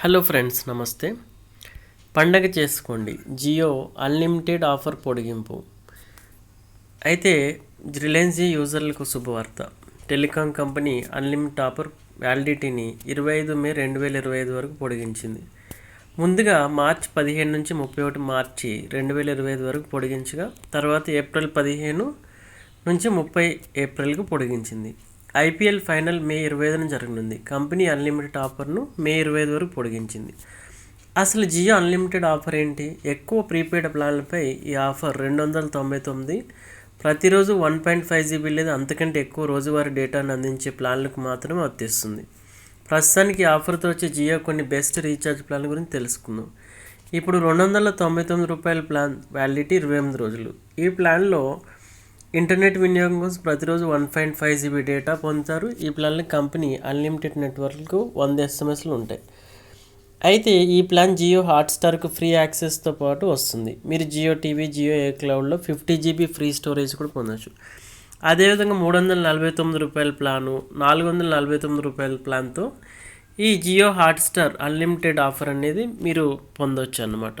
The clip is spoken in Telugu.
హలో ఫ్రెండ్స్ నమస్తే. పండగ చేసుకోండి. జియో అన్లిమిటెడ్ ఆఫర్ పొడిగింపు. అయితే రిలయన్స్ జియో యూజర్లకు శుభవార్త. టెలికాం కంపెనీ అన్లిమిటెడ్ ఆఫర్ వ్యాలిడిటీని ఇరవై ఐదు మే రెండు వేల ఇరవై ఐదు వరకు పొడిగించింది. ముందుగా మార్చ్ పదిహేను నుంచి ముప్పై ఒకటి మార్చి రెండు వేల ఇరవై ఐదు వరకు పొడిగించగా తర్వాత ఏప్రిల్ పదిహేను నుంచి ముప్పై ఏప్రిల్కు పొడిగించింది. ఐపీఎల్ ఫైనల్ మే ఇరవై ఐదున జరగనుంది. కంపెనీ అన్లిమిటెడ్ ఆఫర్ను మే ఇరవై ఐదు వరకు పొడిగించింది. అసలు జియో అన్లిమిటెడ్ ఆఫర్ ఏంటి? ఎక్కువ ప్రీపెయిడ్ ప్లాన్లపై ఈ ఆఫర్ రెండు వందల తొంభై తొమ్మిది ప్రతిరోజు వన్ పాయింట్ ఫైవ్ జీబీ లేదా అంతకంటే ఎక్కువ రోజువారీ డేటాను అందించే ప్లాన్లకు మాత్రమే వర్తిస్తుంది. ప్రస్తుతానికి ఈ ఆఫర్తో వచ్చే జియో కొన్ని బెస్ట్ రీఛార్జ్ ప్లాన్ గురించి తెలుసుకుందాం. ఇప్పుడు రెండు వందల తొంభై తొమ్మిది రూపాయల ప్లాన్ వ్యాలిడిటీ ఇరవై ఎనిమిది రోజులు. ఈ ప్లాన్లో ఇంటర్నెట్ వినియోగం కోసం ప్రతిరోజు one point five GB data పొందుతారు. ఈ ప్లాన్ కంపెనీ అన్లిమిటెడ్ నెట్వర్క్కు వంద ఎస్ఎంఎస్లు ఉంటాయి. అయితే ఈ ప్లాన్ జియో హాట్స్టార్కు ఫ్రీ యాక్సెస్తో పాటు వస్తుంది. మీరు జియో టీవీ జియో ఏ క్లౌడ్లో ఫిఫ్టీ జీబీ ఫ్రీ స్టోరేజ్ కూడా పొందొచ్చు. అదేవిధంగా మూడు వందల నలభై తొమ్మిది రూపాయల ప్లాను నాలుగు వందల నలభై తొమ్మిది రూపాయల ప్లాన్తో ఈ జియో హాట్స్టార్ అన్లిమిటెడ్ ఆఫర్ అనేది మీరు పొందొచ్చు అన్నమాట.